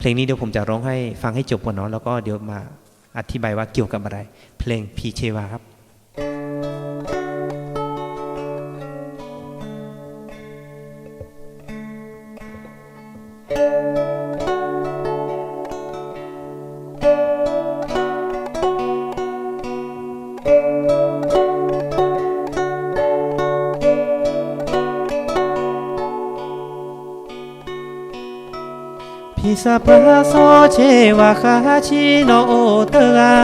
เพลงนี้เดี๋ยวผมจะร้องให้ฟังให้จบก่อนเนาะแล้วก็เดี๋ยวมาอธิบายว่าเกี่ยวกับอะไร เพลงพีเชวาครับ พิซาปาโซเชวาคาชิโนโอเตกา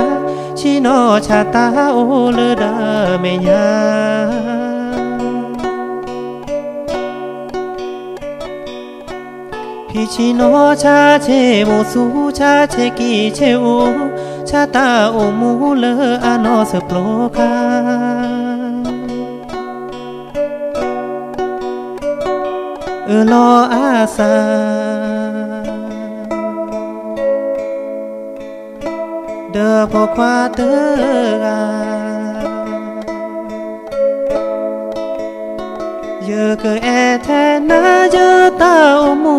ชิโนชาตาโอเลดาเมญาพิชิโนชาเชโมสุชาเชกิเชโอชาตาโอมู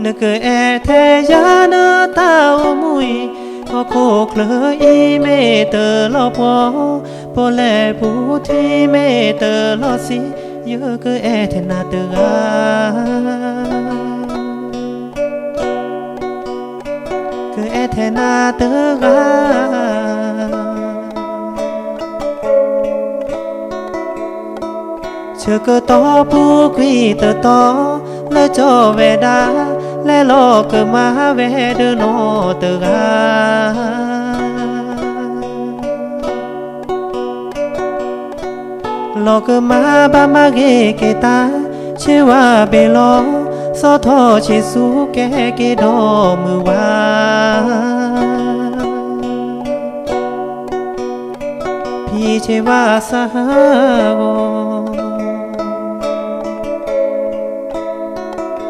เลอานอสโปรคาเออลออาซาเดอพอควาเตอ เยอะเกอแอแทนาเยอะตาอมุยเนเกอแอแทยาเนอตาอมุยพอโคเคลออีเมเตอลอพอพอแลผู้ที่เชื่อก็ต่อผู้กุยเตอต่อและจอเวดาและโลกก็มาเวดโนตกาโลกก็มาบามาเกเกตาเชื่อว่าเบโลสอทอเชสูแกเกดอมือวาพี่เชวาสาโก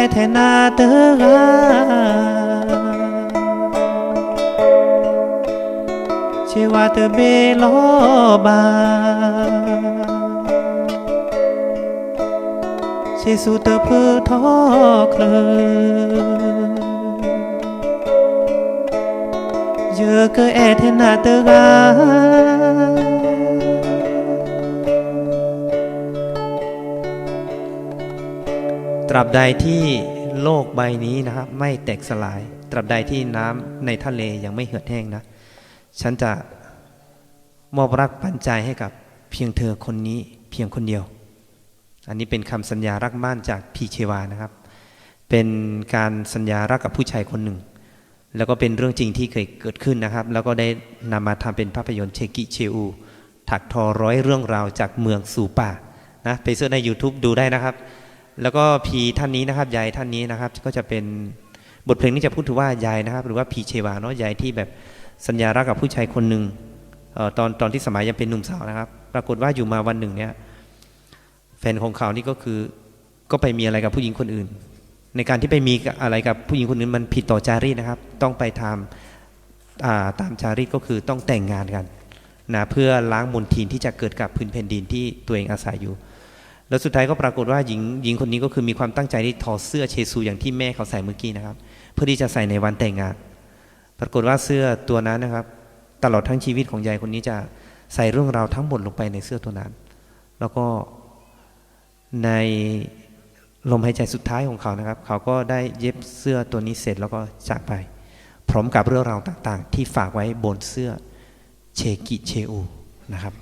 แที่เมเตอลอสิเยอะเกอแอแทนาเตกาเกอแอแทนาเชวาเตเบลอบาเชสุเตอเพื่อทอเคลอเยอะเกอแอเทนาเตกา ตราบใดที่โลกใบนี้นะครับ ไม่แตกสลาย ตราบใดที่น้ำในทะเลยังไม่เหือดแห้งนะ ฉันจะมอบรักปันใจให้กับเพียงเธอคนนี้เพียงคนเดียว อันนี้เป็นคำสัญญารักมั่นจากพีเชวานะครับ เป็นการสัญญารักกับผู้ชายคนหนึ่ง แล้วก็เป็นเรื่องจริงที่เคยเกิดขึ้นนะครับ แล้วก็ได้นำมาทำเป็นภาพยนตร์เชกิเชอูถักทอร้อยเรื่องราวจากเมืองสู่ป่านะไปเสิร์ชใน YouTube ดูได้นะครับ แล้วก็พีท่านนี้นะครับยายท่านนี้นะครับ ก็จะเป็นบทเพลงนี้จะพูดถึงว่ายายนะครับ หรือว่าพีเชวาเนาะยายที่แบบสัญญารักกับผู้ชายคนหนึ่งออตอนตอนที่สมัยยังเป็นหนุ่มสาวนะครับ ปรากฏว่าอยู่มาวันหนึ่งเนี่ยแฟนของเขานี่ก็คือก็ไปมีอะไรกับผู้หญิงคนอื่น ในการที่ไปมีอะไรกับผู้หญิงคนอื่นมันผิดต่อจารีตนะครับ ต้องไปทำาตามจารีตก็คือต้องแต่งงานกันนะเพื่อล้างมลทินที่จะเกิดกับพื้นแผ่นดินที่ตัวเองอาศัยอยู่ แล้วสุดท้ายก็ปรากฏว่าหญิงหญิงคนนี้ก็คือมีความตั้งใจที่ถอดเสื้อเชซูอย่างที่แม่เขาใส่เมื่อกี้นะครับ เพื่อที่จะใส่ในวันแต่งงาน ปรากฏว่าเสื้อตัวนั้นนะครับ ตลอดทั้งชีวิตของยายคนนี้จะใส่เรื่องราวทั้งหมดลงไปในเสื้อตัวนั้น แล้วก็ในลมหายใจสุดท้ายของเขานะครับ เขาก็ได้เย็บเสื้อตัวนี้เสร็จแล้วก็จากไป พร้อมกับเรื่องราวต่างๆ ที่ฝากไว้บนเสื้อเชกิเชอูนะครับ